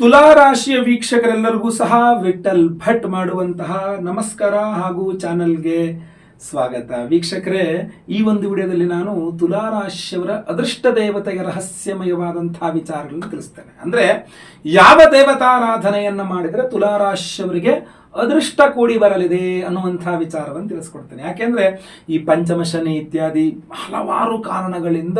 ತುಲಾ ರಾಶಿಯ ವೀಕ್ಷಕರೆಲ್ಲರಿಗೂ ಸಹ ವಿಠಲ್ ಭಟ್ ಮಾಡುವಂತಹ ನಮಸ್ಕಾರ ಹಾಗೂ ಚಾನಲ್ಗೆ ಸ್ವಾಗತ. ವೀಕ್ಷಕರೇ, ಈ ಒಂದು ವಿಡಿಯೋದಲ್ಲಿ ನಾನು ತುಲಾ ರಾಶಿಯವರ ಅದೃಷ್ಟ ದೇವತೆಯ ರಹಸ್ಯಮಯವಾದಂತಹ ವಿಚಾರಗಳನ್ನು ತಿಳಿಸ್ತೇನೆ. ಅಂದ್ರೆ, ಯಾವ ದೇವತಾರಾಧನೆಯನ್ನು ಮಾಡಿದರೆ ತುಲಾ ರಾಶಿಯವರಿಗೆ ಅದೃಷ್ಟ ಕೂಡಿ ಬರಲಿದೆ ಅನ್ನುವಂತಹ ವಿಚಾರವನ್ನು ತಿಳಿಸ್ಕೊಡ್ತೇನೆ. ಯಾಕೆಂದ್ರೆ, ಈ ಪಂಚಮ ಶನಿ ಇತ್ಯಾದಿ ಹಲವಾರು ಕಾರಣಗಳಿಂದ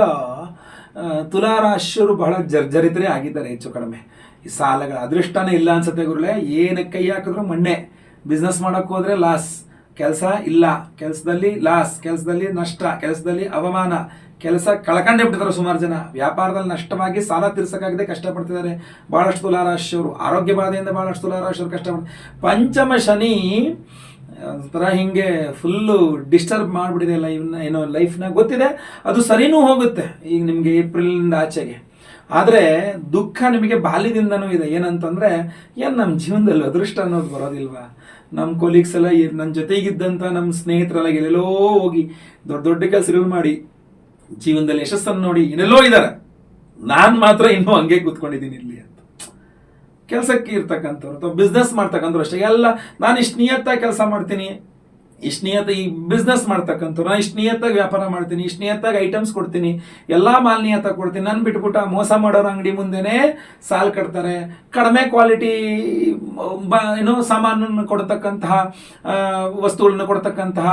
ಆ, ತುಲಾ ರಾಶಿಯವರು ಬಹಳ ಜರ್ಜರಿತರೇ ಆಗಿದ್ದಾರೆ ಹೆಚ್ಚು ಕಡಿಮೆ. ಈ ಸಾಲಗಳ ಅದೃಷ್ಟನೇ ಇಲ್ಲ ಅನ್ಸುತ್ತೆ ಗುರುಳೆ ಏನು ಕೈ ಹಾಕಿದ್ರು ಮಣ್ಣೆ. ಬಿಸ್ನೆಸ್ ಮಾಡಕ್ಕೆ ಹೋದ್ರೆ ಲಾಸ್ ಕೆಲಸ ಇಲ್ಲ. ಕೆಲಸದಲ್ಲಿ ಲಾಸ್ ಕೆಲಸದಲ್ಲಿ ನಷ್ಟ. ಕೆಲಸದಲ್ಲಿ ಅವಮಾನ. ಕೆಲಸ ಕಳ್ಕೊಂಡೇ ಬಿಟ್ಟಿದ್ದಾರೆ ಸುಮಾರು ಜನ. ವ್ಯಾಪಾರದಲ್ಲಿ ನಷ್ಟವಾಗಿ ಸಾಲ ತೀರ್ಸಕ್ಕಾಗದೆ ಕಷ್ಟಪಡ್ತಿದ್ದಾರೆ. ಬಹಳಷ್ಟು ತುಲಾರಾಶಿಯವರು. ಆರೋಗ್ಯ ಬಾಧೆಯಿಂದ ಬಹಳಷ್ಟು ತುಲಾರಾಶಿಯವರು ಕಷ್ಟಪಡ್ತಾರೆ ಪಂಚಮ ಶನಿ ಒಂಥರ ಹಿಂಗೆ ಫುಲ್ಲು ಡಿಸ್ಟರ್ಬ್ ಮಾಡಿಬಿಟ್ಟಿದೆ ಲೈಫ್ನ ಏನೋ ಲೈಫ್ನ ಗೊತ್ತಿದೆ, ಅದು ಸರಿನೂ ಹೋಗುತ್ತೆ ಈಗ ನಿಮಗೆ ಏಪ್ರಿಲಿಂದ ಆಚೆಗೆ. ಆದರೆ ದುಃಖ ನಿಮಗೆ ಬಾಲ್ಯದಿಂದನೂ ಇದೆ. ಏನಂತಂದರೆ, ಏನು ನಮ್ಮ ಜೀವನದಲ್ಲಿ ಅದೃಷ್ಟ ಅನ್ನೋದು ಬರೋದಿಲ್ವಾ? ನಮ್ಮ ಕೊಲೀಗ್ಸ್ ಎಲ್ಲ ನನ್ನ ಜೊತೆಗಿದ್ದಂಥ ನಮ್ಮ ಸ್ನೇಹಿತರೆಲ್ಲ ಎಲ್ಲೆಲ್ಲೋ ಹೋಗಿ ದೊಡ್ಡ ದೊಡ್ಡ ಕೆಲಸಗಳು ಮಾಡಿ, ಜೀವನದಲ್ಲಿ ಯಶಸ್ಸನ್ನು ನೋಡಿ ಏನೆಲ್ಲೋ ಇದ್ದಾರೆ. ನಾನು ಮಾತ್ರ ಇನ್ನೂ ಹಂಗೆ ಕೂತ್ಕೊಂಡಿದ್ದೀನಿ ಇಲ್ಲಿ ಕೆಲಸಕ್ಕೆ ಇರ್ತಕ್ಕಂಥವ್ರು ಅಥವಾ ಬಿಸ್ನೆಸ್ ಮಾಡ್ತಕ್ಕಂಥವ್ರು ಅಷ್ಟೇ. ಎಲ್ಲ ನಾನು ಇಷ್ಟು ನಿಯತ್ತಾಗಿ ಕೆಲಸ ಮಾಡ್ತೀನಿ. ಇಷ್ಟು ನಿಯತ್ತ ಈ ಬಿಸ್ನೆಸ್ ಮಾಡ್ತಕ್ಕಂಥವ್ರು ನಾನು ಇಷ್ಟು ನಿಯತ್ತಾಗಿ ವ್ಯಾಪಾರ ಮಾಡ್ತೀನಿ ಇಷ್ಟು ನಿಯತ್ತಾಗಿ ಐಟಮ್ಸ್ ಕೊಡ್ತೀನಿ, ಎಲ್ಲ ಮಾಲ್ ನಿಯತ್ತಾಗಿ ಕೊಡ್ತೀನಿ, ನಾನು ಬಿಟ್ಬಿಟ್ಟು ಮೋಸ ಮಾಡೋರ ಅಂಗಡಿ ಮುಂದೆನೇ ಸಾಲ್ ಕಟ್ತಾರೆ. ಕಡಿಮೆ ಕ್ವಾಲಿಟಿ ಬ, ಏನೋ ಸಾಮಾನನ್ನು ಕೊಡ್ತಕ್ಕಂತಹ ವಸ್ತುಗಳನ್ನು ಕೊಡ್ತಕ್ಕಂತಹ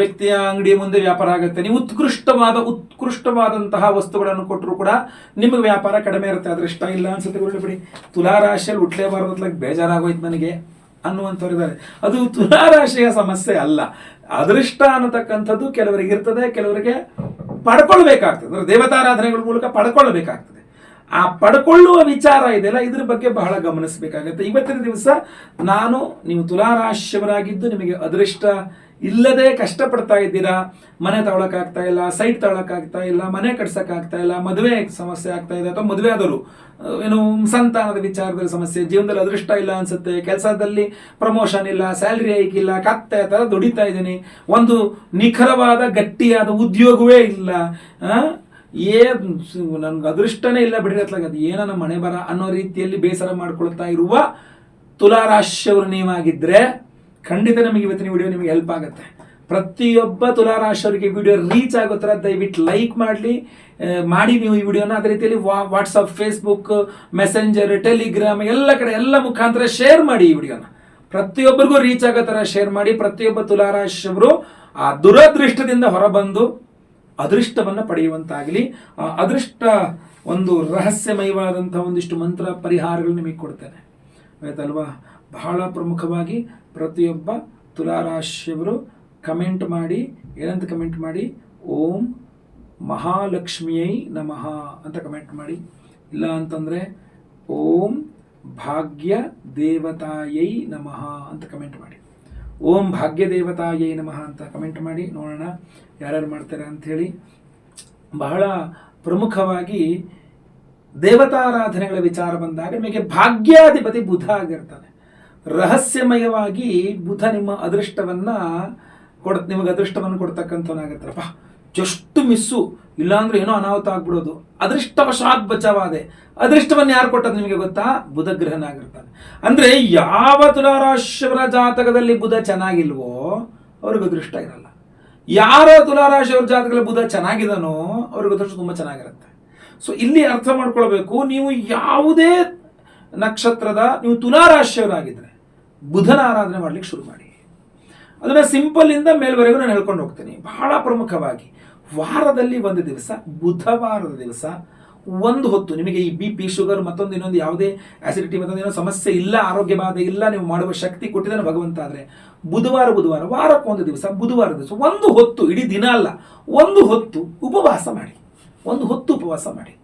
ವ್ಯಕ್ತಿಯ ಅಂಗಡಿ ಮುಂದೆ ವ್ಯಾಪಾರ ಆಗುತ್ತೆ. ನೀವು ಉತ್ಕೃಷ್ಟವಾದ, ಉತ್ಕೃಷ್ಟವಾದಂತಹ ವಸ್ತುಗಳನ್ನು ಕೊಟ್ಟರು ಕೂಡ ನಿಮಗೆ ವ್ಯಾಪಾರ ಕಡಿಮೆ ಇರುತ್ತೆ. ಅದ್ರ ಇಷ್ಟ ಇಲ್ಲ ಅನ್ಸುತ್ತೆ, ಬಿಡಿ ತುಲಾ ರಾಶಿಯಲ್ಲಿ ಬೇಜಾರಾಗೋಯ್ತು ನನಗೆ. ಅನ್ನುವಂಥವ್ರು ಇದ್ದಾರೆ ಅದು ತುಲಾರಾಶಿಯ ಸಮಸ್ಯೆ ಅಲ್ಲ. ಅದೃಷ್ಟ ಅನ್ನತಕ್ಕಂಥದ್ದು ಕೆಲವರಿಗೆ ಇರ್ತದೆ, ಕೆಲವರಿಗೆ ಪಡ್ಕೊಳ್ಬೇಕಾಗ್ತದೆ. ಅಂದ್ರೆ ದೇವತಾರಾಧನೆಗಳ ಮೂಲಕ ಪಡ್ಕೊಳ್ಬೇಕಾಗ್ತದೆ. ಆ ಪಡ್ಕೊಳ್ಳುವ ವಿಚಾರ ಇದೆಯಲ್ಲ ಇದ್ರ ಬಗ್ಗೆ ಬಹಳ ಗಮನಿಸಬೇಕಾಗುತ್ತೆ. ಇವತ್ತಿನ ದಿವಸ ನಾನು, ನೀವು ತುಲಾರಾಶಿಯವರಾಗಿದ್ದು ನಿಮಗೆ ಅದೃಷ್ಟ ಇಲ್ಲದೆ ಕಷ್ಟಪಡ್ತಾ ಇದ್ದೀರಾ? ಮನೆ ತಗೊಳಕ್ಕಾಗ್ತಾ ಇಲ್ಲ ಸೈಟ್ ತಗೊಳಕ್ಕಾಗ್ತಾ ಇಲ್ಲ, ಮನೆ ಕಟ್ಸೋಕ್ಕಾಗ್ತಾ ಇಲ್ಲ, ಮದುವೆ ಸಮಸ್ಯೆ ಆಗ್ತಾ ಇದೆ ಅಥವಾ ಮದುವೆ ಆದವರು ಏನು ಸಂತಾನದ ವಿಚಾರದಲ್ಲಿ ಸಮಸ್ಯೆ, ಜೀವನದಲ್ಲಿ ಅದೃಷ್ಟ ಇಲ್ಲ ಅನ್ಸುತ್ತೆ, ಕೆಲಸದಲ್ಲಿ ಪ್ರಮೋಷನ್ ಇಲ್ಲ ಸ್ಯಾಲ್ರಿ ಹೈಕ್ ಇಲ್ಲ, ಕತ್ತೆ ಥರ ದುಡಿತಾ ಇದ್ದೀನಿ. ಒಂದು ನಿಖರವಾದ, ಗಟ್ಟಿಯಾದ ಉದ್ಯೋಗವೇ ಇಲ್ಲ. ಏ ನನಗೆ ಅದೃಷ್ಟನೇ ಇಲ್ಲ ಬಿಡ್ರಿ ಅತ್ಲಾಗ, ಅದು ಏನೋ ನಮ್ಮ ಮನೆ ಬರ ಅನ್ನೋ ರೀತಿಯಲ್ಲಿ ಬೇಸರ ಮಾಡ್ಕೊಳ್ತಾ ಇರುವ ತುಲಾರಾಶಿಯವರು ನೀವಾಗಿದ್ರೆ ಖಂಡಿತ ನಮಗೆ ಇವತ್ತಿನ ವಿಡಿಯೋ ನಿಮಗೆ ಹೆಲ್ಪ್ ಆಗುತ್ತೆ. ಪ್ರತಿಯೊಬ್ಬ ತುಲಾರಾಶಿಯವರಿಗೆ ವಿಡಿಯೋ ರೀಚ್ ಆಗೋ ಥರ ದಯವಿಟ್ಟು ಲೈಕ್ ಮಾಡಲಿ. ಮಾಡಿ ನೀವು ಈ ವಿಡಿಯೋನ ಅದೇ ರೀತಿಯಲ್ಲಿ ವಾಟ್ಸಪ್ ಫೇಸ್ಬುಕ್ ಮೆಸೆಂಜರ್ ಟೆಲಿಗ್ರಾಮ್ ಎಲ್ಲ ಕಡೆ, ಎಲ್ಲ ಮುಖಾಂತರ ಶೇರ್ ಮಾಡಿ ಈ ವಿಡಿಯೋನ ಪ್ರತಿಯೊಬ್ಬರಿಗೂ ರೀಚ್ ಆಗೋ ಥರ ಶೇರ್ ಮಾಡಿ. ಪ್ರತಿಯೊಬ್ಬ ತುಲಾರಾಶಿಯವರು ಆ ದುರದೃಷ್ಟದಿಂದ ಹೊರಬಂದು ಅದೃಷ್ಟವನ್ನು ಪಡೆಯುವಂತಾಗಲಿ. ಆ ಅದೃಷ್ಟ ಒಂದು ರಹಸ್ಯಮಯವಾದಂಥ ಒಂದಿಷ್ಟು ಮಂತ್ರ ಪರಿಹಾರಗಳು ನಿಮಗೆ ಕೊಡ್ತೇನೆ. ಆಯ್ತಲ್ವಾ? ಬಹಳ ಪ್ರಮುಖವಾಗಿ ಪ್ರತಿಯೊಬ್ಬ ತುಲಾರಾಶಿಯವರು ಕಮೆಂಟ್ ಮಾಡಿ, ಏನಂತ ಕಮೆಂಟ್ ಮಾಡಿ? ಓಂ ಮಹಾಲಕ್ಷ್ಮಿಯೈ ನಮಃ ಅಂತ ಕಮೆಂಟ್ ಮಾಡಿ. ಇಲ್ಲ ಅಂತಂದರೆ ಓಂ ಭಾಗ್ಯ ದೇವತಾಯೈ ನಮಃ ಅಂತ ಕಮೆಂಟ್ ಮಾಡಿ. ಓಂ ಭಾಗ್ಯ ದೇವತಾಯೈ ನಮಃ ಅಂತ ಕಮೆಂಟ್ ಮಾಡಿ. ನೋಡೋಣ ಯಾರ್ಯಾರು ಮಾಡ್ತಾರೆ ಅಂಥೇಳಿ. ಬಹಳ ಪ್ರಮುಖವಾಗಿ ದೇವತಾರಾಧನೆಗಳ ವಿಚಾರ ಬಂದಾಗ ನಿಮಗೆ ಭಾಗ್ಯಾಧಿಪತಿ ಬುಧ ಆಗಿರ್ತಾನೆ. ರಹಸ್ಯಮಯವಾಗಿ ಬುಧ ನಿಮ್ಮ ಅದೃಷ್ಟವನ್ನ ಕೊಡ, ನಿಮಗೆ ಅದೃಷ್ಟವನ್ನು ಕೊಡ್ತಕ್ಕಂಥವನಾಗತ್ತಪ್ಪ ಜಸ್ಟ್ ಮಿಸ್ಸು, ಇಲ್ಲಾಂದ್ರೆ ಏನೋ ಅನಾಹುತ ಆಗ್ಬಿಡೋದು. ಅದೃಷ್ಟವಶಾತ್ ಬಚಾವಾದೆ. ಅದೃಷ್ಟವನ್ನು ಯಾರು ಕೊಟ್ಟದ್ದು ನಿಮಗೆ ಗೊತ್ತಾ? ಬುಧ ಗ್ರಹನಾಗಿರ್ತಾನೆ. ಅಂದ್ರೆ ಯಾವ ತುಲಾರಾಶಿಯವರ ಜಾತಕದಲ್ಲಿ ಬುಧ ಚೆನ್ನಾಗಿಲ್ವೋ, ಅವ್ರಿಗೆ ಅದೃಷ್ಟ ಇರಲ್ಲ. ಯಾರ ತುಲಾರಾಶಿಯವರ ಜಾತಕದಲ್ಲಿ ಬುಧ ಚೆನ್ನಾಗಿದನೋ ಅವ್ರಿಗೆ ಅದೃಷ್ಟ ತುಂಬ ಚೆನ್ನಾಗಿರುತ್ತೆ. ಸೊ ಇಲ್ಲಿ ಅರ್ಥ ಮಾಡ್ಕೊಳ್ಬೇಕು, ನೀವು ಯಾವುದೇ ನಕ್ಷತ್ರದ, ನೀವು ತುಲಾರಾಶಿಯವರಾಗಿದ್ದರೆ ಬುಧನ ಆರಾಧನೆ ಮಾಡ್ಲಿಕ್ಕೆ ಶುರು ಮಾಡಿ. ಅದನ್ನ ಸಿಂಪಲ್ ಇಂದ ಮೇಲ್ವರೆಗೂ ನಾನು ಹೇಳ್ಕೊಂಡು ಹೋಗ್ತೀನಿ. ಬಹಳ ಪ್ರಮುಖವಾಗಿ ವಾರದಲ್ಲಿ ಒಂದು ದಿವಸ, ಬುಧವಾರದ ದಿವಸ ಒಂದು ಹೊತ್ತು. ನಿಮಗೆ ಈ ಬಿ ಪಿ ಶುಗರ್ ಮತ್ತೊಂದು ಇನ್ನೊಂದು ಯಾವುದೇ ಆಸಿಡಿಟಿ ಮತ್ತೊಂದು ಏನೋ ಸಮಸ್ಯೆ ಇಲ್ಲ, ಆರೋಗ್ಯ ಬಾಧೆ ಇಲ್ಲ, ನೀವು ಮಾಡುವ ಶಕ್ತಿ ಕೊಟ್ಟಿದ್ದಾನೆ ಭಗವಂತ ಆದರೆ ಬುಧವಾರ ಬುಧವಾರ ವಾರಕ್ಕೊಂದು ದಿವಸ, ಬುಧವಾರ ದಿವಸ, ಒಂದು ಹೊತ್ತು, ಇಡೀ ದಿನ ಅಲ್ಲ, ಒಂದು ಹೊತ್ತು ಉಪವಾಸ ಮಾಡಿ. ಒಂದು ಹೊತ್ತು ಉಪವಾಸ ಮಾಡಿ.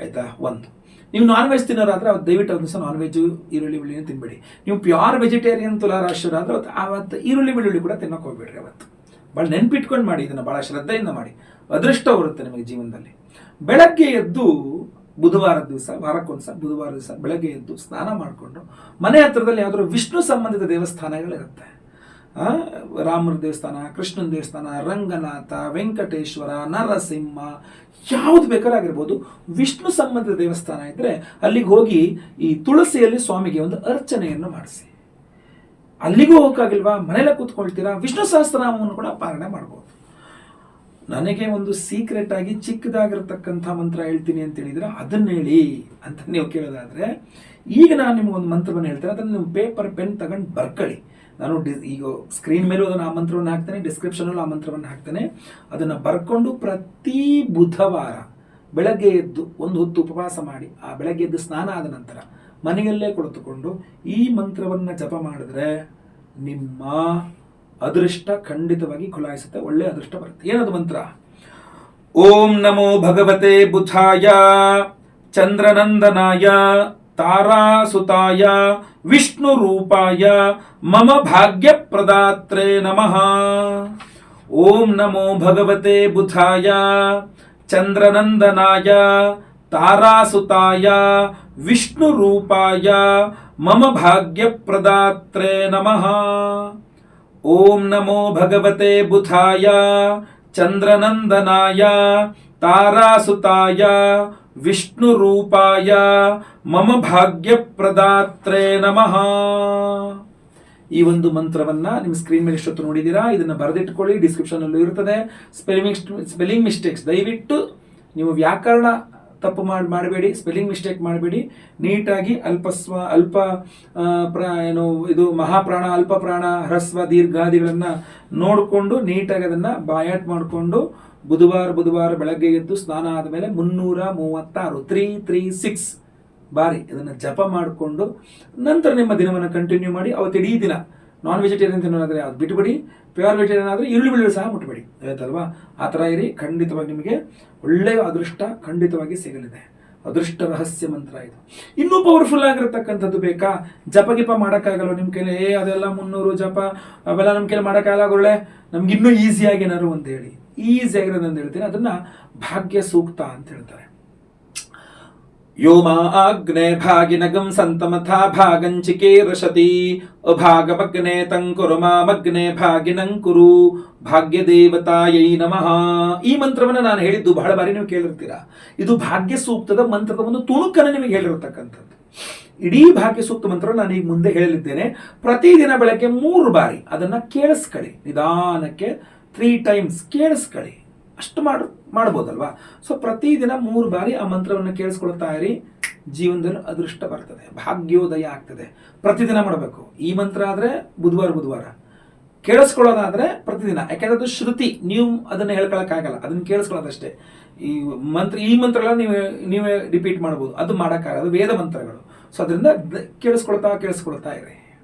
ಆಯಿತಾ? ಒಂದು. ನೀವು ನಾನ್ ವೆಜ್ ತಿನ್ನೋರಾದ್ರೆ ಅವತ್ತು ದಯವಿಟ್ಟು ಒಂದು ದಿವಸ ನಾನ್ ವೆಜ್ ಈರುಳ್ಳಿ, ಬೆಳ್ಳುಳ್ಳಿ ತಿನ್ಬೇಡಿ. ನೀವು ಪ್ಯೂರ್ ವೆಜಿಟೇರಿಯನ್ ತುಲಾರಾಶಿಯವರಾದ್ರೆ ಅವತ್ತು ಅವತ್ತು ಈರುಳ್ಳಿ, ಬೆಳ್ಳುಳ್ಳಿ ಕೂಡ ತಿನ್ನೋಕೆ ಹೋಗ್ಬೇಡ್ರಿ ಅವತ್ತು. ಭಾಳ ನೆನ್ಪಿಟ್ಕೊಂಡು ಮಾಡಿ, ಇದನ್ನು ಭಾಳ ಶ್ರದ್ಧೆಯಿಂದ ಮಾಡಿ. ಅದೃಷ್ಟ ಬರುತ್ತೆ ನಿಮಗೆ ಜೀವನದಲ್ಲಿ. ಬೆಳಗ್ಗೆ ಎದ್ದು ಬುಧವಾರ ದಿವಸ ವಾರಕ್ಕೊಂದು ಸಹ ಬುಧವಾರ ದಿವಸ ಬೆಳಗ್ಗೆ ಎದ್ದು ಸ್ನಾನ ಮಾಡಿಕೊಂಡು ಮನೆ ಹತ್ರದಲ್ಲಿ ಯಾವ್ದಾದ್ರು ವಿಷ್ಣು ಸಂಬಂಧಿತ ದೇವಸ್ಥಾನಗಳಿರುತ್ತೆ. ಆ, ರಾಮನ ದೇವಸ್ಥಾನ ಕೃಷ್ಣನ ದೇವಸ್ಥಾನ ರಂಗನಾಥ ವೆಂಕಟೇಶ್ವರ ನರಸಿಂಹ ಯಾವುದು ಬೇಕಾದ್ರೂ ಆಗಿರ್ಬೋದು. ವಿಷ್ಣು ಸಂಬಂಧಿತ ದೇವಸ್ಥಾನ ಇದ್ದರೆ ಅಲ್ಲಿಗೆ ಹೋಗಿ ಈ ತುಳಸಿಯಲ್ಲಿ ಸ್ವಾಮಿಗೆ ಒಂದು ಅರ್ಚನೆಯನ್ನು ಮಾಡಿಸಿ. ಅಲ್ಲಿಗೂ ಹೋಗೋಕ್ಕಾಗಿಲ್ವಾ? ಮನೇಲೆ ಕೂತ್ಕೊಳ್ತೀರಾ? ವಿಷ್ಣು ಸಹಸ್ರನಾಮವನ್ನು ಕೂಡ ಪಾಲನೆ ಮಾಡ್ಬೋದು. ನನಗೆ ಒಂದು ಸೀಕ್ರೆಟ್ ಆಗಿ ಚಿಕ್ಕದಾಗಿರ್ತಕ್ಕಂಥ ಮಂತ್ರ ಹೇಳ್ತೀನಿ ಅಂತ ಹೇಳಿದ್ರೆ ಅದನ್ನ ಹೇಳಿ ಅಂತ ನೀವು ಕೇಳೋದಾದ್ರೆ ಈಗ ನಾನು ನಿಮಗೊಂದು ಮಂತ್ರವನ್ನು ಹೇಳ್ತೇನೆ. ಅದನ್ನು ನೀವು ಪೇಪರ್ ಪೆನ್ ತಗೊಂಡು ಬರ್ಕೊಳ್ಳಿ. ನಾನು ಡಿ ಈಗ ಸ್ಕ್ರೀನ್ ಮೇಲೂ ಅದನ್ನು ಆಮಂತ್ರವನ್ನು ಹಾಕ್ತೇನೆ ಡಿಸ್ಕ್ರಿಪ್ಷನಲ್ಲೂ ಆಮಂತ್ರವನ್ನು ಮಂತ್ರವನ್ನು ಹಾಕ್ತೇನೆ. ಅದನ್ನು ಬರ್ಕೊಂಡು ಪ್ರತಿ ಬುಧವಾರ ಬೆಳಗ್ಗೆ ಎದ್ದು ಒಂದು ಹೊತ್ತು ಉಪವಾಸ ಮಾಡಿ, ಆ ಬೆಳಗ್ಗೆ ಎದ್ದು ಸ್ನಾನ ಆದ ನಂತರ ಮನೆಯಲ್ಲೇ ಕುಳಿತುಕೊಂಡು ಈ ಮಂತ್ರವನ್ನು ಜಪ ಮಾಡಿದ್ರೆ ನಿಮ್ಮ ಅದೃಷ್ಟ ಖಂಡಿತವಾಗಿ ಖುಲಾಯಿಸುತ್ತೆ, ಒಳ್ಳೆ ಅದೃಷ್ಟ ಬರುತ್ತೆ. ಏನದು ಮಂತ್ರ? ಓಂ ನಮೋ ಭಗವತೆ ಬುಧಾಯ, ಚಂದ್ರನಂದನಾಯ ತಾರಾಸುತಾಯ ವಿಷ್ಣು ರೂಪಾಯ ಮಮ ಭಾಗ್ಯ ಪ್ರದಾತ್ರೆ ನಮಃ ಓಂ ನಮೋ ಭಗವತೆ ಬುಧಾಯ ಚಂದ್ರನಂದನಾಯ ತಾರಾಸುತಾಯ ವಿಷ್ಣು ರೂಪಾಯ ಮಮ ಭಾಗ್ಯ ಪ್ರದಾತ್ರೆ ನಮಃ ಓಂ ನಮೋ ವಿಷ್ಣು ರೂಪಾಯ ಮಮ ಭಾಗ್ಯ ಪ್ರದಾತ್ರೇ ನಮಃ. ಈ ಒಂದು ಮಂತ್ರವನ್ನ ನಿಮ್ಮ ಸ್ಕ್ರೀನ್ ಮೇಲೆ ಇಷ್ಟೊತ್ತು ನೋಡಿದ್ದೀರಾ? ಇದನ್ನು ಬರೆದಿಟ್ಕೊಳ್ಳಿ ಡಿಸ್ಕ್ರಿಪ್ಷನ್ ಅಲ್ಲೂ ಇರ್ತದೆ ಸ್ಪೆಲಿಂಗ್ ಸ್ಪೆಲ್ಲಿಂಗ್ ಮಿಸ್ಟೇಕ್ಸ್ ದಯವಿಟ್ಟು ನೀವು ವ್ಯಾಕರಣ ತಪ್ಪು ಮಾಡಿ, ಮಾಡಬೇಡಿ ಸ್ಪೆಲ್ಲಿಂಗ್ ಮಿಸ್ಟೇಕ್ ಮಾಡಬೇಡಿ. ನೀಟಾಗಿ ಅಲ್ಪಸ್ವ ಅಲ್ಪ ಪ್ರ, ಏನು, ಇದು ಮಹಾಪ್ರಾಣ ಅಲ್ಪ ಪ್ರಾಣ ಹ್ರಸ್ವ, ದೀರ್ಘಾದಿಗಳನ್ನು ನೋಡಿಕೊಂಡು ನೀಟಾಗಿ ಅದನ್ನು ಬಾಯಾಟ್ ಮಾಡಿಕೊಂಡು ಬುಧವಾರ ಬುಧವಾರ ಬೆಳಗ್ಗೆ ಎದ್ದು ಸ್ನಾನ ಆದಮೇಲೆ ಮುನ್ನೂರ ಮೂವತ್ತಾರು ತ್ರೀ ತ್ರೀ ಸಿಕ್ಸ್ ಬಾರಿ ಇದನ್ನು ಜಪ ಮಾಡಿಕೊಂಡು ನಂತರ ನಿಮ್ಮ ದಿನವನ್ನು ಕಂಟಿನ್ಯೂ ಮಾಡಿ ಅವತ್ತು ಇಡೀ ದಿನ ನಾನ್ ವೆಜಿಟೇರಿಯನ್ ತಿನ್ನೋದಾದರೆ ಅದು ಬಿಟ್ಬಿಡಿ ಪ್ಯೂರ್ ವೆಜಿಟೇರಿಯನ್ ಆದರೆ ಈರುಳ್ಳಿ ಬೆಳ್ಳುಳ್ಳಿ ಸಹ ಮುಟ್ಬೇಡಿ. ಆಯ್ತಲ್ವಾ? ಆ ಥರ ಇರಿ, ಖಂಡಿತವಾಗಿ ನಿಮಗೆ ಒಳ್ಳೆಯ ಅದೃಷ್ಟ ಖಂಡಿತವಾಗಿ ಸಿಗಲಿದೆ. ಅದೃಷ್ಟ ರಹಸ್ಯ ಮಂತ್ರ ಇದು. ಇನ್ನೂ ಪವರ್ಫುಲ್ ಆಗಿರತಕ್ಕಂಥದ್ದು ಬೇಕಾ? ಜಪ ಗಿಪ ಮಾಡೋಕ್ಕಾಗಲ್ಲ ನಿಮ್ಮ ಕೈಲಿ? ಏ, ಅದೆಲ್ಲ ಮುನ್ನೂರು ಜಪ, ಅವೆಲ್ಲ ನಮ್ಮ ಕೈಲಿ ಮಾಡೋಕ್ಕಾಗಲ್ಲ ಒಳ್ಳೆ ನಮ್ಗಿನ್ನೂ ಈಸಿಯಾಗಿ ಏನಾದ್ರು ಅಂತ ಹೇಳಿ. ಈಸಿ ಆಗಿರೋದು ಅಂತ ಹೇಳ್ತೀನಿ. ಅದನ್ನ ಭಾಗ್ಯ ಸೂಕ್ತ ಅಂತ ಹೇಳ್ತಾರೆ. ಯೋಮಾ ಅಗ್ನೆ ಭಾಗಿನಗಂ ಸಂತಮಥಾ ಭಾಗಂಚಿಕೇರಶತಿ ಅಭಾಗಭಗ್ನೆ ತಂಕುರು ಮಾಮಗ್ನೆ ಭಾಗಿನಂ ಕುರು. ಭಾಗ್ಯ ದೇವತಾಯೈ ನಮಃ. ಈ ಮಂತ್ರವನ್ನು ನಾನು ಹೇಳಿದ್ದು ಬಹಳ ಬಾರಿ ನೀವು ಕೇಳಿರ್ತೀರಾ. ಇದು ಭಾಗ್ಯ ಸೂಕ್ತದ ಮಂತ್ರದ ಒಂದು ತುಣುಕನ್ನು ನಿಮಗೆ ಹೇಳಿರತಕ್ಕಂಥದ್ದು. ಇಡೀ ಭಾಗ್ಯ ಸೂಕ್ತ ಮಂತ್ರ ನಾನು ಈಗ ಮುಂದೆ ಹೇಳಲಿದ್ದೇನೆ ಪ್ರತಿದಿನ ಬೆಳಗ್ಗೆ ಮೂರು ಬಾರಿ ಅದನ್ನ ಕೇಳಿಸ್ಕೊಳ್ಳಿ. ನಿಧಾನಕ್ಕೆ ತ್ರೀ ಟೈಮ್ಸ್ ಕೇಳಿಸ್ಕೊಳ್ಳಿ. ಅಷ್ಟು ಮಾಡು, ಮಾಡ್ಬೋದಲ್ವಾ? ಸೊ ಪ್ರತಿದಿನ ಮೂರು ಬಾರಿ ಆ ಮಂತ್ರವನ್ನು ಕೇಳಿಸ್ಕೊಳ್ತಾ ಇರಿ. ಜೀವನದಲ್ಲಿ ಅದೃಷ್ಟ ಬರ್ತದೆ. ಭಾಗ್ಯೋದಯ ಆಗ್ತದೆ. ಪ್ರತಿದಿನ ಮಾಡಬೇಕು. ಈ ಮಂತ್ರ ಆದರೆ ಬುಧವಾರ ಬುಧವಾರ. ಕೇಳಿಸ್ಕೊಳ್ಳೋದಾದರೆ ಪ್ರತಿದಿನ. ಯಾಕೆಂದ್ರೆ ಅದು ಶ್ರುತಿ. ನೀವು ಅದನ್ನು ಹೇಳ್ಕೊಳಕ್ಕಾಗಲ್ಲ. ಅದನ್ನ ಕೇಳಿಸ್ಕೊಳ್ಳೋದಷ್ಟೇ. ಈ ಮಂತ್ರ ಈ ಮಂತ್ರ ಎಲ್ಲ ನೀವೇ ನೀವೇ ರಿಪೀಟ್ ಮಾಡ್ಬೋದು. ಅದು ಮಾಡೋಕ್ಕಾಗಲ್ಲ. ವೇದ ಮಂತ್ರಗಳು. ಸೊ ಅದರಿಂದ ಕೇಳಿಸ್ಕೊಳ್ತಾ ಕೇಳಿಸ್ಕೊಳ್ತಾ ಇರಿ.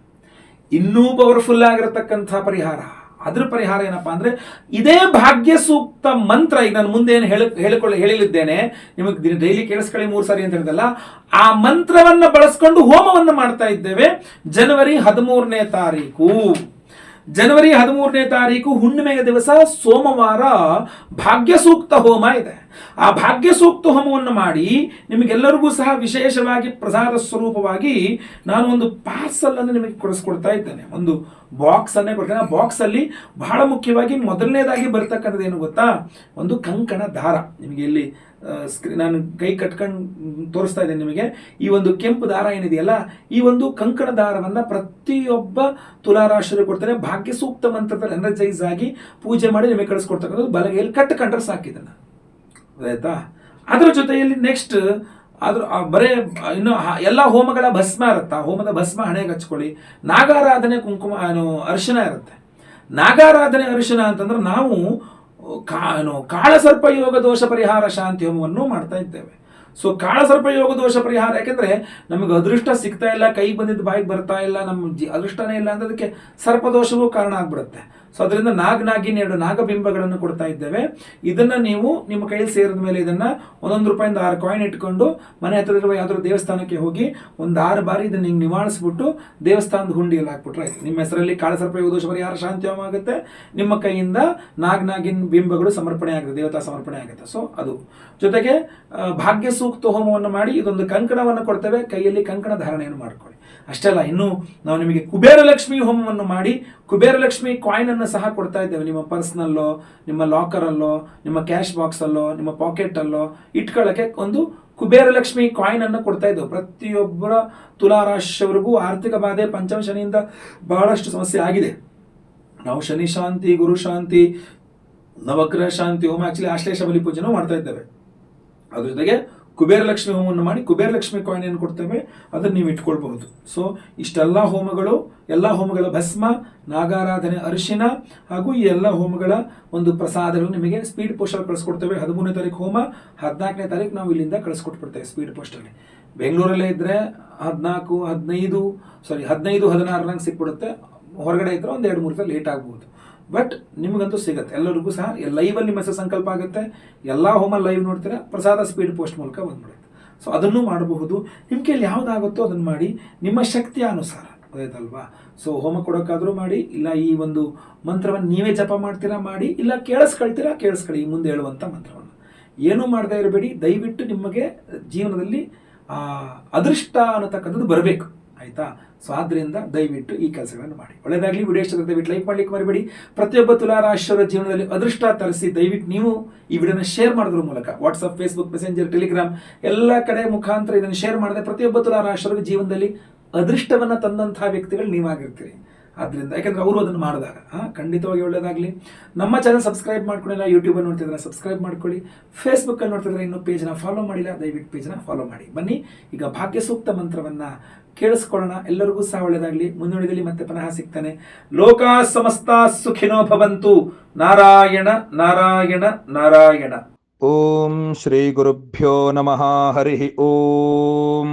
ಇನ್ನೂ ಪವರ್ಫುಲ್ ಆಗಿರತಕ್ಕಂಥ ಪರಿಹಾರ. ಅದ್ರ ಪರಿಹಾರ ಏನಪ್ಪಾ ಅಂದ್ರೆ ಇದೇ ಭಾಗ್ಯ ಸೂಕ್ತ ಮಂತ್ರ ಈಗ ನಾನು ಮುಂದೆ ಏನು ಹೇಳಿ ಹೇಳಿಕೊಳ್ಳಿ ಹೇಳಿಲಿದ್ದೇನೆ, ನಿಮಗೆ ಡೈಲಿ ಕೇಳಿಸ್ಕೊಳ್ಳಿ ಮೂರು ಸಾರಿ ಅಂತ ಹೇಳಿದಲ್ಲ ಆ ಮಂತ್ರವನ್ನ ಬಳಸ್ಕೊಂಡು ಹೋಮವನ್ನು ಮಾಡ್ತಾ ಇದ್ದೇವೆ. ಜನವರಿ ಹದಿಮೂರನೇ ತಾರೀಕು. ಜನವರಿ ಹದಿಮೂರನೇ ತಾರೀಕು ಹುಣ್ಣಿಮೆಯ ದಿವಸ ಸೋಮವಾರ ಭಾಗ್ಯ ಸೂಕ್ತ ಹೋಮ ಇದೆ. ಆ ಭಾಗ್ಯ ಸೂಕ್ತ ಹೋಮವನ್ನು ಮಾಡಿ ನಿಮಗೆಲ್ಲರಿಗೂ ಸಹ ವಿಶೇಷವಾಗಿ ಪ್ರಸಾದ ಸ್ವರೂಪವಾಗಿ ನಾನು ಒಂದು ಪಾರ್ಸಲ್ ಅನ್ನು ನಿಮಗೆ ಕೊಡಿಸ್ಕೊಡ್ತಾ ಇದ್ದೇನೆ. ಒಂದು ಬಾಕ್ಸ್ ಅನ್ನೇ ಕೊಡ್ತೇನೆ. ಆ ಬಾಕ್ಸ್ ಅಲ್ಲಿ ಬಹಳ ಮುಖ್ಯವಾಗಿ ಮೊದಲನೇದಾಗಿ ಬರ್ತಕ್ಕಂಥದ್ದು ಏನು ಗೊತ್ತಾ? ಒಂದು ಕಂಕಣ ದಾರ. ನಿಮಗೆ ಇಲ್ಲಿ ಆ, ಸ್ಕ್ರೀ ನಾನು ಕೈ ಕಟ್ಕೊಂಡು ತೋರಿಸ್ತಾ ಇದ್ದೇನೆ ನಿಮಗೆ. ಈ ಒಂದು ಕೆಂಪು ದಾರ ಏನಿದೆಯಲ್ಲ ಈ ಒಂದು ಕಂಕಣ ದಾರವನ್ನು ಪ್ರತಿಯೊಬ್ಬ ತುಲಾರಾಶಿಗೆ ಕೊಡ್ತಾರೆ. ಭಾಗ್ಯ ಸೂಕ್ತ ಮಂತ್ರದಲ್ಲಿ ಎನರ್ಜೈಸ್ ಆಗಿ ಪೂಜೆ ಮಾಡಿ ನಿಮಗೆ ಕಳಿಸ್ಕೊಡ್ತಕ್ಕಂಥದ್ದು. ಬಲಗೈಯಲ್ಲಿ ಕಟ್ಕೊಂಡ್ರೆ ಸಾಕಿದನ್ನು ಆಯ್ತಾ? ಅದರ ಜೊತೆಯಲ್ಲಿ ನೆಕ್ಸ್ಟ್ ಅದ್ರ ಆ ಬರೇ ಇನ್ನು ಎಲ್ಲ ಹೋಮಗಳ ಭಸ್ಮ ಇರುತ್ತೆ? ಹೋಮದ ಭಸ್ಮ ಹಣೆಗೆ ಹಚ್ಕೊಳ್ಳಿ. ನಾಗಾರಾಧನೆ ಕುಂಕುಮ ಅರಿಶಿನ ಇರುತ್ತೆ. ನಾಗಾರಾಧನೆ ಅರಿಶಿನ ಅಂತಂದ್ರೆ ನಾವು ಕಾಳಸರ್ಪ ಯೋಗ ದೋಷ ಪರಿಹಾರ ಶಾಂತಿ ಹೋಮವನ್ನು ಮಾಡ್ತಾ ಇದ್ದೇವೆ. ಸೊ ಕಾಳಸರ್ಪ ಯೋಗ ದೋಷ ಪರಿಹಾರ ಯಾಕೆಂದ್ರೆ ನಮಗೆ ಅದೃಷ್ಟ ಸಿಗ್ತಾ ಇಲ್ಲ, ಕೈ ಬಂದಿದ್ದು ಬಾಯಿಗೆ ಬರ್ತಾ ಇಲ್ಲ, ನಮ್ಮ ಜಿ ಅದೃಷ್ಟನೇ ಇಲ್ಲ ಅಂದ್ರೆ ಅದಕ್ಕೆ ಸರ್ಪದೋಷವೂ ಕಾರಣ ಆಗ್ಬಿಡುತ್ತೆ. ಸೊ ಅದರಿಂದ ನಾಗನಾಗಿನ್ ಎರಡು ನಾಗಬಿಂಬಗಳನ್ನು ಕೊಡ್ತಾ ಇದ್ದೇವೆ. ಇದನ್ನ ನೀವು ನಿಮ್ಮ ಕೈಯಲ್ಲಿ ಸೇರಿದ ಮೇಲೆ ಇದನ್ನ ಒಂದೊಂದು ರೂಪಾಯಿಂದ ಆರು ಕಾಯಿನ್ ಇಟ್ಕೊಂಡು ಮನೆ ಹತ್ರ ಇರುವ ಯಾವ್ದಾದ್ರು ದೇವಸ್ಥಾನಕ್ಕೆ ಹೋಗಿ ಒಂದು ಆರು ಬಾರಿ ಇದನ್ನ ಹಿಂಗೆ ನಿವಾಳಿಸ್ಬಿಟ್ಟು ದೇವಸ್ಥಾನದ ಹುಂಡಿಯಲ್ಲಿ ಹಾಕ್ಬಿಟ್ರೆ ನಿಮ್ಮ ಹೆಸರಲ್ಲಿ ಕಾಳಸರ್ಪ ಯೋಗ ದೋಷ ಪರಿಹಾರ ಶಾಂತಿ ಹೋಮ ಆಗುತ್ತೆ ನಿಮ್ಮ ಕೈಯಿಂದ ನಾಗನಾಗಿನ್ ಬಿಂಬಗಳು ಸಮರ್ಪಣೆ ಆಗುತ್ತೆ, ದೇವತಾ ಸಮರ್ಪಣೆ ಆಗುತ್ತೆ. ಸೊ ಅದು. ಜೊತೆಗೆ ಭಾಗ್ಯ ಸೂಕ್ತ ಹೋಮವನ್ನು ಮಾಡಿ ಇದೊಂದು ಕಂಕಣವನ್ನು ಕೊಡ್ತೇವೆ. ಕೈಯಲ್ಲಿ ಕಂಕಣ ಧಾರಣೆಯನ್ನು ಮಾಡ್ಕೊಳ್ಳಿ. ಅಷ್ಟೇ ಅಲ್ಲ, ಇನ್ನು ನಾವು ನಿಮಗೆ ಕುಬೇರ ಲಕ್ಷ್ಮಿ ಹೋಮವನ್ನು ಮಾಡಿ ಕುಬೇರ ಲಕ್ಷ್ಮಿ ಕಾಯಿನ್ ಅನ್ನು ಸಹ ಕೊಡ್ತಾ ಇದ್ದೇವೆ. ನಿಮ್ಮ ಪರ್ಸ್ನಲ್ಲೋ, ನಿಮ್ಮ ಲಾಕರಲ್ಲೋ, ನಿಮ್ಮ ಕ್ಯಾಶ್ ಬಾಕ್ಸಲ್ಲೋ, ನಿಮ್ಮ ಪಾಕೆಟಲ್ಲೋ ಇಟ್ಕೊಳ್ಳೋಕ್ಕೆ ಒಂದು ಕುಬೇರ ಲಕ್ಷ್ಮಿ ಕಾಯಿನ್ ಅನ್ನು ಕೊಡ್ತಾ ಇದ್ದೇವೆ. ಪ್ರತಿಯೊಬ್ಬರ ತುಲಾರಾಶಿಯವರಿಗೂ ಆರ್ಥಿಕ ಬಾಧೆ, ಪಂಚಮ ಶನಿಯಿಂದ ಬಹಳಷ್ಟು ಸಮಸ್ಯೆ ಆಗಿದೆ. ನಾವು ಶನಿ ಶಾಂತಿ, ಗುರು ಶಾಂತಿ, ನವಗ್ರಹ ಶಾಂತಿ ಓಮ್ ಆಕ್ಚುಲಿ ಆಶ್ಲೇಷ ಬಲಿ ಪೂಜೆನೂ ಮಾಡ್ತಾ ಇದ್ದೇವೆ. ಅದ್ರ ಜೊತೆಗೆ ಕುಬೇರ ಲಕ್ಷ್ಮಿ ಹೋಮವನ್ನು ಮಾಡಿ ಕುಬೇರ ಲಕ್ಷ್ಮಿ ಕಾಯಿನ್ ಏನು ಕೊಡ್ತೇವೆ? ಅದನ್ನು ನೀವು ಇಟ್ಕೊಳ್ಬಹುದು. ಸೊ ಇಷ್ಟೆಲ್ಲ ಹೋಮಗಳು, ಎಲ್ಲ ಹೋಮಗಳ ಭಸ್ಮ, ನಾಗಾರಾಧನೆ, ಅರಿಶಿನ, ಹಾಗೂ ಈ ಎಲ್ಲ ಹೋಮಗಳ ಒಂದು ಪ್ರಸಾದಗಳು ನಿಮಗೆ ಸ್ಪೀಡ್ ಪೋಸ್ಟಲ್ಲಿ ಕಳಿಸ್ಕೊಡ್ತೇವೆ. ಹದಿಮೂರನೇ ತಾರೀಕು ಹೋಮ, ಹದಿನಾಲ್ಕನೇ ತಾರೀಕು ನಾವು ಇಲ್ಲಿಂದ ಕಳಿಸ್ಕೊಟ್ಬಿಡ್ತೇವೆ ಸ್ಪೀಡ್ ಪೋಸ್ಟಲ್ಲಿ ಬೆಂಗಳೂರಲ್ಲೇ ಇದ್ದರೆ ಹದಿನಾಲ್ಕು, ಹದಿನೈದು ಸಾರಿ ಹದಿನೈದು, ಹದಿನಾರರಂಗೆ ಸಿಕ್ಬಿಡುತ್ತೆ. ಹೊರಗಡೆ ಇದ್ದರೆ ಒಂದು ಎರಡು ಮೂರು ಲೇಟ್ ಆಗ್ಬೋದು. ಬಟ್ ನಿಮಗಂತೂ ಸಿಗುತ್ತೆ. ಎಲ್ಲರಿಗೂ ಸಹ ಲೈವಲ್ಲಿ ನಿಮ್ಮ ಹೆಸರು ಸಂಕಲ್ಪ ಆಗುತ್ತೆ. ಎಲ್ಲ ಹೋಮ ಲೈವ್ ನೋಡ್ತೀರಾ, ಪ್ರಸಾದ ಸ್ಪೀಡ್ ಪೋಸ್ಟ್ ಮೂಲಕ ಬಂದ್ಬಿಡುತ್ತೆ. ಸೊ ಅದನ್ನು ಮಾಡಬಹುದು. ನಿಮ್ಮ ಕೈಯಲ್ಲಿ ಯಾವುದಾಗುತ್ತೋ ಅದನ್ನು ಮಾಡಿ, ನಿಮ್ಮ ಶಕ್ತಿಯ ಅನುಸಾರ, ಗೊತ್ತಾಯ್ತಲ್ವಾ? ಸೊ ಹೋಮ ಕೊಡೋಕ್ಕಾದರೂ ಮಾಡಿ, ಇಲ್ಲ ಈ ಒಂದು ಮಂತ್ರವನ್ನು ನೀವೇ ಜಪ ಮಾಡ್ತೀರಾ, ಮಾಡಿ, ಇಲ್ಲ ಕೇಳಿಸ್ಕೊಳ್ತೀರಾ, ಕೇಳಿಸ್ಕೊಳ್ಳಿ, ಈ ಮುಂದೆ ಹೇಳುವಂಥ ಮಂತ್ರವನ್ನು. ಏನೂ ಮಾಡದೇ ಇರಬೇಡಿ. ದಯವಿಟ್ಟು ನಿಮಗೆ ಜೀವನದಲ್ಲಿ ಅದೃಷ್ಟ ಅನ್ನತಕ್ಕಂಥದ್ದು ಬರಬೇಕು. ಆಯ್ತಾ? ಸೊ ಆದ್ದರಿಂದ ದಯವಿಟ್ಟು ಈ ಕೆಲಸಗಳನ್ನು ಮಾಡಿ. ಒಳ್ಳೆಯದಾಗಲಿ ವಿಡಿಯೋ ಇಷ್ಟ ದಯವಿಟ್ಟು ಲೈಕ್ ಮಾಡಲಿಕ್ಕೆ ಮರಿಬೇಡಿ. ಪ್ರತಿಯೊಬ್ಬ ತುಲಾರಾಶಿಯವರ ಜೀವನದಲ್ಲಿ ಅದೃಷ್ಟ ತರಿಸಿ ದಯವಿಟ್ಟು ನೀವು ಈ ವಿಡಿಯೋನ ಶೇರ್ ಮಾಡೋದ್ರ ಮೂಲಕ ವಾಟ್ಸಪ್ ಫೇಸ್ಬುಕ್ ಮೆಸೆಂಜರ್ ಟೆಲಿಗ್ರಾಮ್ ಎಲ್ಲ ಕಡೆ ಮುಖಾಂತರ ಇದನ್ನು ಶೇರ್ ಮಾಡಿದ್ರೆ ಪ್ರತಿಯೊಬ್ಬ ತುಲಾರಾಶಿಯವರ ಜೀವನದಲ್ಲಿ ಅದೃಷ್ಟವನ್ನು ತಂದಂತಹ ವ್ಯಕ್ತಿಗಳು ನೀವಾಗಿರ್ತೀರಿ. ಆದ್ದರಿಂದ ಯಾಕಂದರೆ ಅವರು ಅದನ್ನು ಮಾಡಿದಾಗ ಖಂಡಿತವಾಗಿ ಒಳ್ಳೆಯದಾಗಲಿ ನಮ್ಮ ಚಾನಲ್ ಸಬ್ಸ್ಕ್ರೈಬ್ ಮಾಡ್ಕೊಂಡಿಲ್ಲ ಯೂಟ್ಯೂಬಲ್ಲಿ ನೋಡ್ತಿದ್ರೆ ಸಬ್ಸ್ಕ್ರೈಬ್ ಮಾಡ್ಕೊಳ್ಳಿ. ಫೇಸ್ಬುಕ್ಕಲ್ಲಿ ನೋಡ್ತಿದ್ರೆ ಇನ್ನೂ ಪೇಜ್ನ ಫಾಲೋ ಮಾಡಿಲ್ಲ, ದಯವಿಟ್ಟು ಪೇಜ್ನ ಫಾಲೋ ಮಾಡಿ. ಬನ್ನಿ, ಈಗ ಭಾಗ್ಯ ಸೂಕ್ತ ಮಂತ್ರವನ್ನು ಕೇಳಿಸ್ಕೊಳ್ಳೋಣ. ಎಲ್ಲರಿಗೂ ಸಹ ಒಳ್ಳೆಯದಾಗಲಿ ಮುಂದುವರಿದಲ್ಲಿ ಮತ್ತೆ ಪುನಃ ಸಿಗ್ತಾನೆ. ಲೋಕ ಸಮಸ್ತ ಸುಖಿನೋ ಭವಂತು. ನಾರಾಯಣ ನಾರಾಯಣ ನಾರಾಯಣ. ಓಂ ಶ್ರೀ ಗುರುಭ್ಯೋ ನಮಃ. ಹರಿ ಓಂ.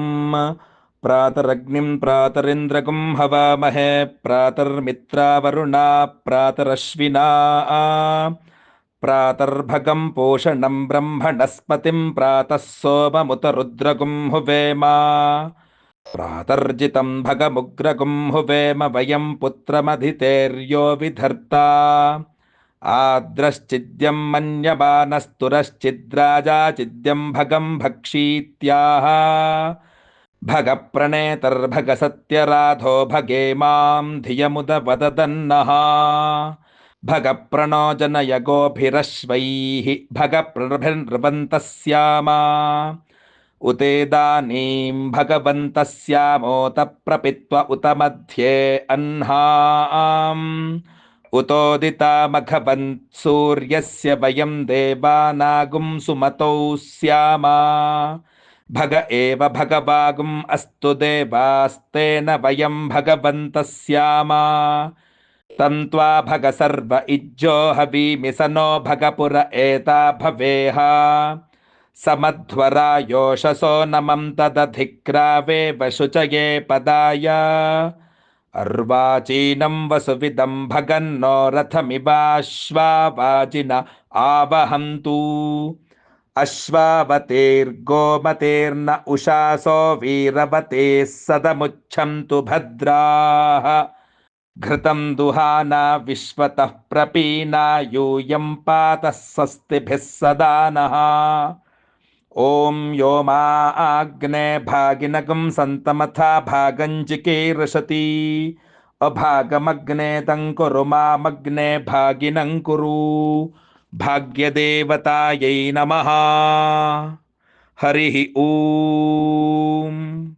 प्रातरग्निं प्रातरिन्द्रगुं हवामहे। प्रातर्मित्रावरुणा, प्रातरश्विना। प्रातर्भगं पोषणं ब्रह्मणस्पतिं प्रातः सोममुतरुद्रगुं हुवेम। प्रातर्जितं भगमुग्रगुं हुवेम वयं पुत्रमधितेर्यो विधर्ता। आद्रश्चिद्यं मन्यमानस्तुरश्चिद्राजाचिद्यं भगं भक्षीत्याह। भगप्रणेतर्भगसत्यराधो भगे मां धियमुदवददन्नः। भगप्रणो जनय गोभिरश्वैः भगप्रणभिर्नृवन्तः स्यामा उतेदानीं भगवन्तः स्यामोत प्रपित्व उत मध्ये अह्नाम् उतोदितामघवन् सूर्यस्य वयं देवानागुं सुमतौ स्यामा भग एव भगवागुम् अस्तु देवास्तेन वयं भगवन्तः स्याम तन्त्वा भग सर्व इज्जो हवीमि स नो भगपुर एता भवेह। समध्वरा योषसो नमं तदधिक्रावेव शुचये पदाय। अर्वाचीनं वसुविदं भगन्नो रथमिवाश्वावाचिन आवहन्तु। अश्वावतेर्गोमतेर्न उषासो वीरवतेः सदमुच्छन्तु भद्राः। घृतं दुहाना विश्वतः प्रपीना यूयं पातः स्वस्तिभिः सदा नः। ॐ यो मा आग्ने भागिनगं सन्तमथा भागञ्चिकीर्षति अभागमग्ने तङ्कुरु मामग्ने भागिनं कुरु। भाग्यदेवतायै नमः। हरिः ॐ